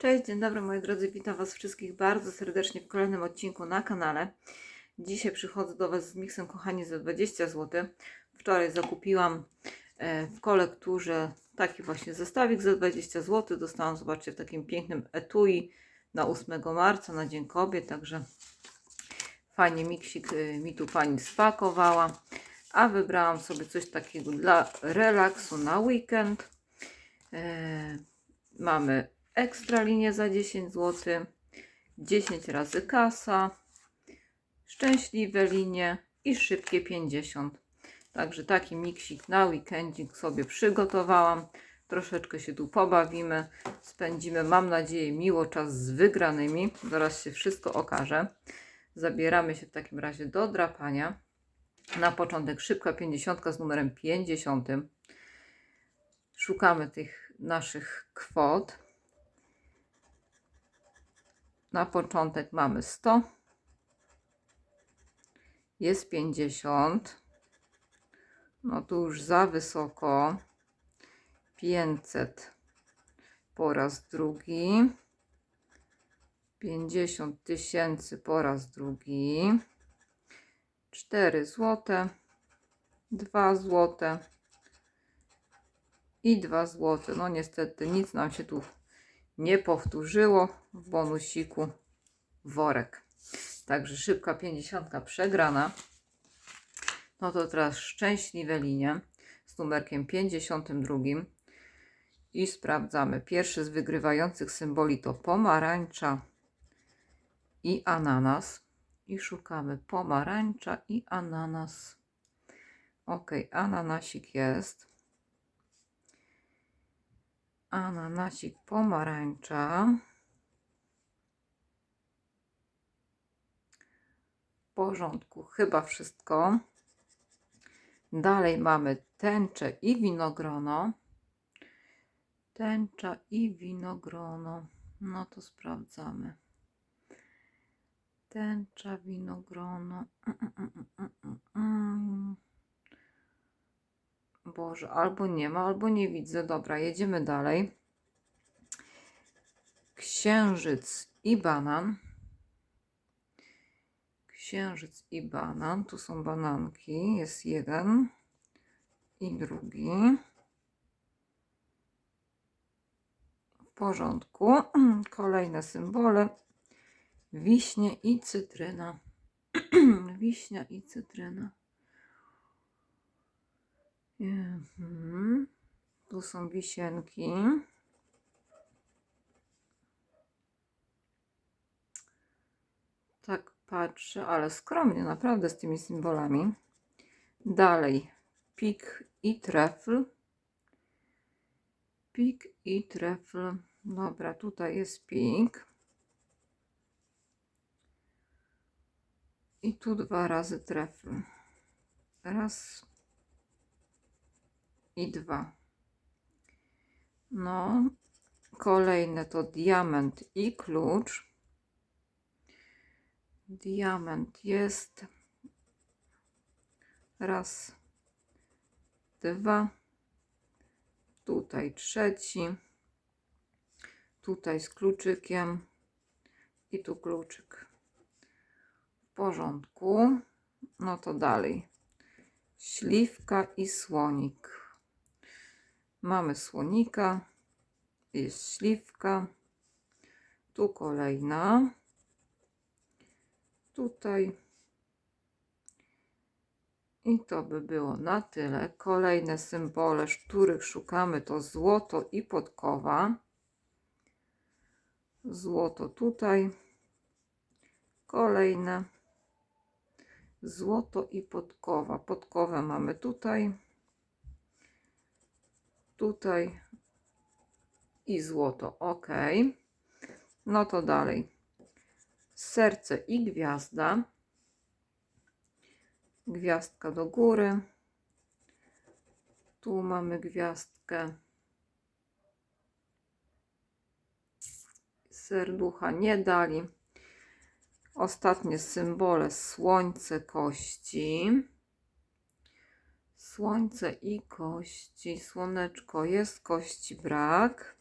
Cześć, dzień dobry moi drodzy, witam Was wszystkich bardzo serdecznie w kolejnym odcinku na kanale. Dzisiaj przychodzę do Was z miksem kochani za 20 zł. Wczoraj zakupiłam e, w kolekturze taki właśnie zestawik za 20 zł. Dostałam, zobaczcie, w takim pięknym etui na 8 marca, na Dzień Kobiet, także fajnie miksik e, mi tu Pani spakowała. A wybrałam sobie coś takiego dla relaksu na weekend. E, mamy ekstra linię za 10 zł, 10 razy kasa, szczęśliwe linie i szybkie 50. Także taki miksik na weekendzik sobie przygotowałam. Troszeczkę się tu pobawimy, spędzimy, mam nadzieję, miło czas z wygranymi. Zaraz się wszystko okaże. Zabieramy się w takim razie do drapania. Na początek szybka 50 z numerem 50. Szukamy tych naszych kwot. Na początek mamy 100. Jest 50. No tu już za wysoko. 500 po raz drugi. 50 tysięcy po raz drugi. 4 złote. 2 złote. I 2 złote. No niestety nic nam się tu nie powtórzyło w bonusiku worek. Także szybka 50 przegrana. No to teraz szczęśliwe linie z numerkiem 52 i sprawdzamy. Pierwszy z wygrywających symboli to pomarańcza i ananas. I szukamy pomarańcza i ananas. Ok, ananasik jest. Ananasik pomarańcza. W porządku, chyba wszystko. Dalej mamy tęczę i winogrono. Tęcza i winogrono. No to sprawdzamy. Tęcza, winogrono. Mm, mm, mm, mm, mm, mm. Boże, albo nie ma, albo nie widzę. Dobra, jedziemy dalej. Księżyc i banan. Księżyc i banan. Tu są bananki. Jest jeden i drugi. W porządku. Kolejne symbole. Wiśnie i cytryna. Wiśnia i cytryna. Mhm. Tu są wisienki. Tak patrzę, ale skromnie naprawdę z tymi symbolami. Dalej pik i trefl. Pik i trefl. Dobra, tutaj jest pik. I tu dwa razy trefl. Raz i dwa. No, kolejne to diament i klucz. Diament jest raz, dwa, tutaj trzeci, tutaj z kluczykiem i tu kluczyk. W porządku. No to dalej. Śliwka i słonik. Mamy słonika, jest śliwka, tu kolejna, tutaj i to by było na tyle. Kolejne symbole, których szukamy to złoto i podkowa. Złoto tutaj, kolejne złoto i podkowa. Podkowę mamy tutaj tutaj i złoto. Ok. No to dalej. Serce i gwiazda. Gwiazdka do góry. Tu mamy gwiazdkę. Serducha nie dali. Ostatnie symbole słońce, kości. Słońce i kości. Słoneczko jest, kości brak.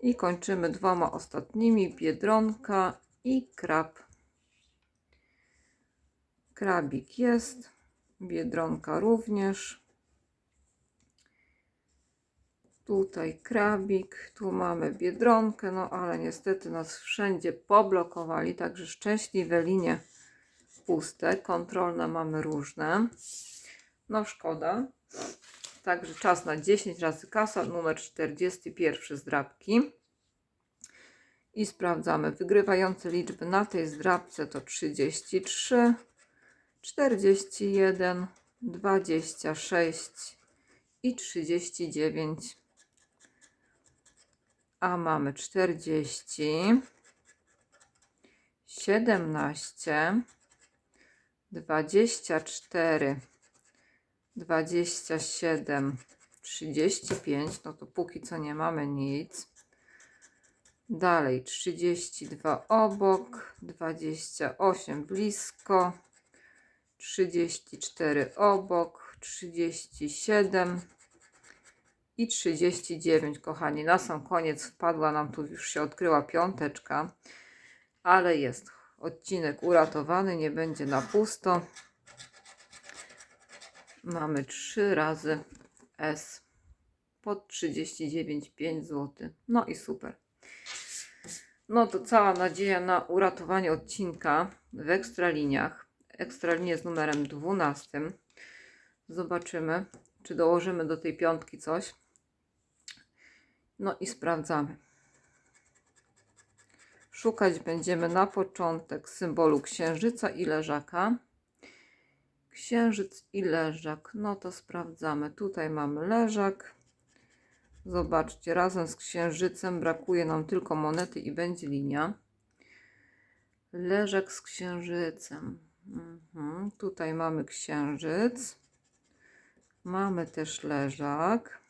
I kończymy dwoma ostatnimi. Biedronka i krab. Krabik jest. Biedronka również. Tutaj krabik, tu mamy biedronkę, no ale niestety nas wszędzie poblokowali, także szczęśliwe linie puste, kontrolne mamy różne. No szkoda. Także czas na 10 razy kasa, numer 41 zdrabki. I sprawdzamy. Wygrywające liczby na tej zdrabce to 33, 41, 26 i 39. A mamy 40, 17, 24, 27, 35. No to póki co nie mamy nic. Dalej 32 obok, 28 blisko, 34 obok, 37 i 39, kochani. Na sam koniec wpadła nam tu, już się odkryła piąteczka, ale jest odcinek uratowany, nie będzie na pusto. Mamy 3 razy S pod 39, 5 zł. No i super. No to cała nadzieja na uratowanie odcinka w ekstraliniach. Ekstralinie z numerem 12. Zobaczymy, czy dołożymy do tej piątki coś. No i sprawdzamy. Szukać będziemy na początek symbolu księżyca i leżaka. Księżyc i leżak. No to sprawdzamy. Tutaj mamy leżak. Zobaczcie, razem z księżycem brakuje nam tylko monety i będzie linia. Leżak z księżycem. Mhm. Tutaj mamy księżyc. Mamy też leżak.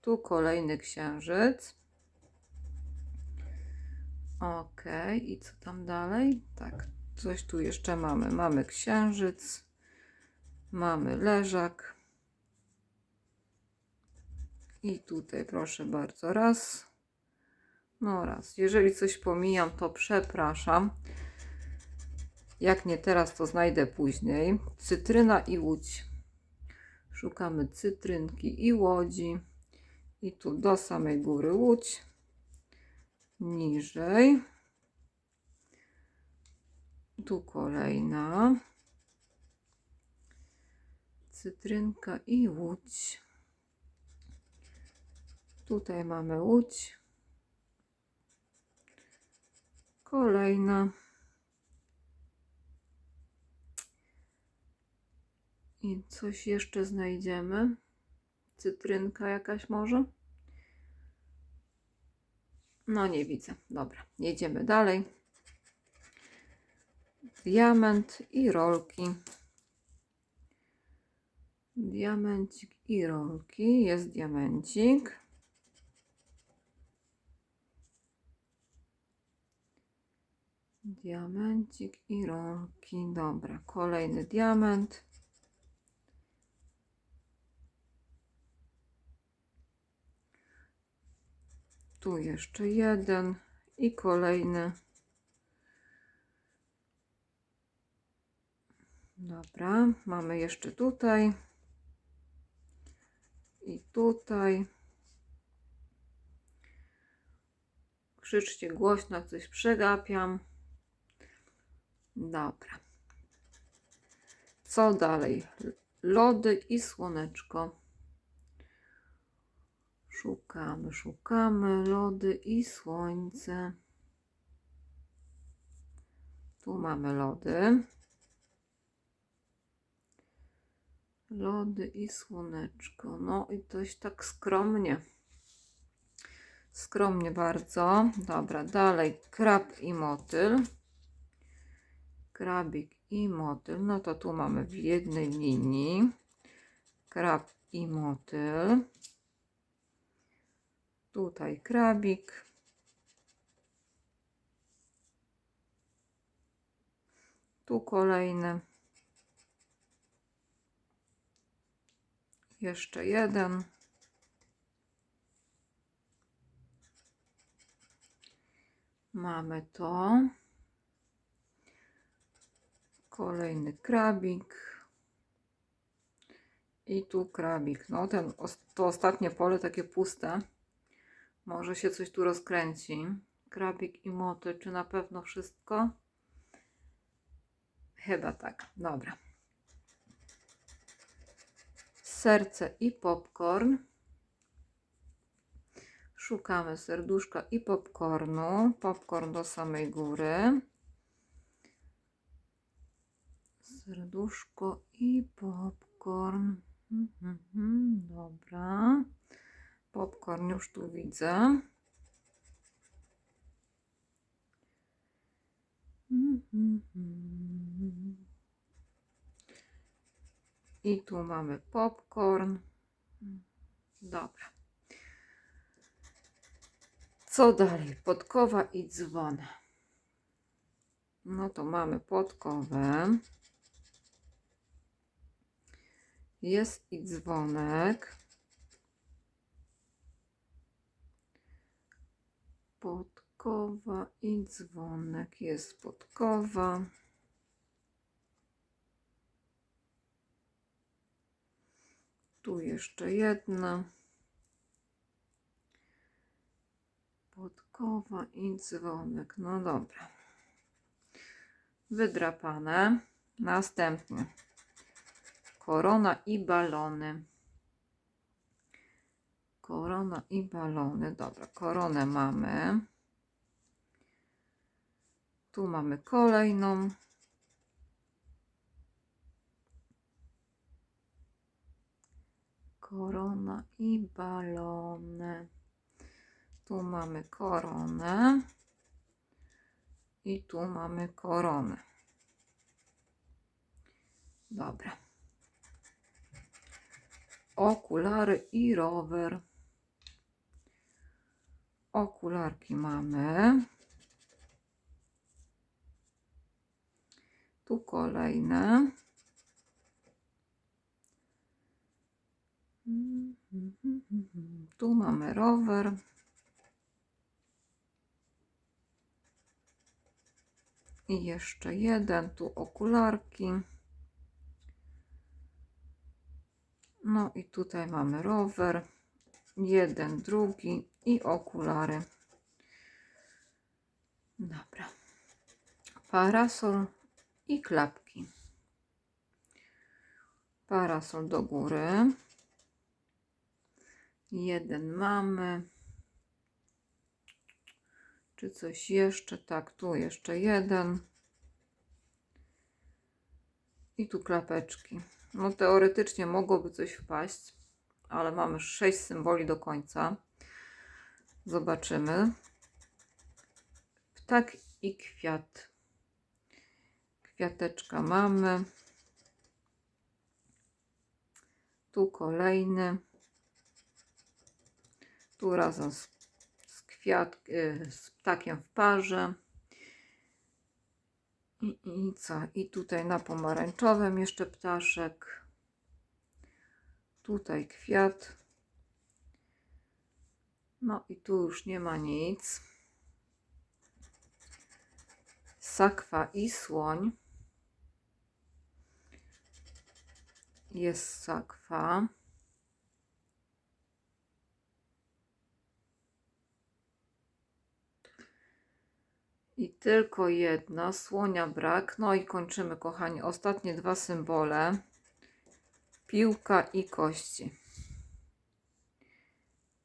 Tu kolejny księżyc. Ok, i co tam dalej? Tak, coś tu jeszcze mamy. Mamy księżyc, mamy leżak. I tutaj proszę bardzo, raz. No raz. Jeżeli coś pomijam, to przepraszam. Jak nie teraz, to znajdę później. Cytryna i łódź. Szukamy cytrynki i łodzi. I tu do samej góry łódź. Niżej. Tu kolejna. Cytrynka i łódź. Tutaj mamy łódź. Kolejna. I coś jeszcze znajdziemy. Cytrynka jakaś może? No nie widzę. Dobra, jedziemy dalej. Diament i rolki. Diamencik i rolki. Jest diamencik. Diamencik i rolki. Dobra, kolejny diament. Tu jeszcze jeden i kolejny. Dobra, mamy jeszcze tutaj i tutaj. Krzyczcie głośno, jak coś przegapiam. Dobra. Co dalej? Lody i słoneczko. Szukamy, szukamy lody i słońce. Tu mamy lody. Lody i słoneczko. No i coś tak skromnie. Skromnie bardzo. Dobra, dalej krab i motyl. Krabik i motyl. No to tu mamy w jednej linii krab i motyl. Tutaj krabik. Tu kolejny. Jeszcze jeden. Mamy to. Kolejny krabik. I tu krabik. No ten, to ostatnie pole takie puste. Może się coś tu rozkręci. Krabik i motyl. Czy na pewno wszystko? Chyba tak. Dobra. Serce i popcorn. Szukamy serduszka i popcornu. Popcorn do samej góry. Serduszko i popcorn. Mhm, mhm, dobra. Popcorn już tu widzę. Mhm, mhm. I tu mamy popcorn. Dobra. Co dalej? Podkowa i dzwon. No to mamy podkowę. Jest i dzwonek. Podkowa i dzwonek. Jest podkowa. Jeszcze jedna. Podkowa i dzwonek. No dobra. Wydrapane. Następnie korona i balony. Korona i balony. Dobra, koronę mamy. Tu mamy kolejną. Korona i balony. Tu mamy koronę. I tu mamy koronę. Dobra. Okulary i rower. Okularki mamy. Tu kolejne. Tu mamy rower. I jeszcze jeden, tu okularki. No i tutaj mamy rower. Jeden, drugi i okulary. Dobra. Parasol i klapki. Parasol do góry. Jeden mamy. Czy coś jeszcze? Tak, tu jeszcze jeden. I tu klapeczki. No teoretycznie mogłoby coś wpaść, ale mamy sześć symboli do końca. Zobaczymy. Ptak i kwiat. Kwiateczka mamy. Tu kolejny. Tu razem z, z, kwiat, y, z ptakiem w parze. I, I co? I tutaj na pomarańczowym jeszcze ptaszek. Tutaj kwiat. No i tu już nie ma nic. Sakwa i słoń. Jest sakwa. I tylko jedna, słonia brak. No i kończymy, kochani, ostatnie dwa symbole. Piłka i kości.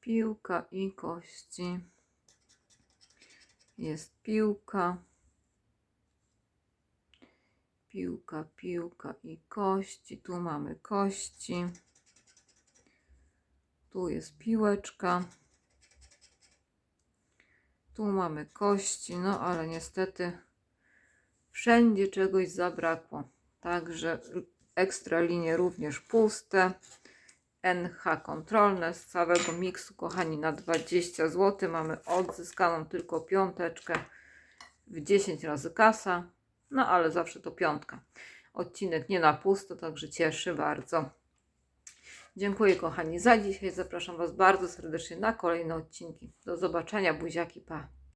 Piłka i kości. Jest piłka. Piłka, piłka i kości. Tu mamy kości. Tu jest piłeczka. Tu mamy kości, no ale niestety wszędzie czegoś zabrakło. Także ekstra linie również puste. NH kontrolne z całego miksu, kochani, na 20 zł. Mamy odzyskaną tylko piąteczkę w 10 razy kasa. No ale zawsze to piątka. Odcinek nie na pusto, także cieszy bardzo. Dziękuję kochani za dzisiaj. Zapraszam Was bardzo serdecznie na kolejne odcinki. Do zobaczenia, buziaki, pa.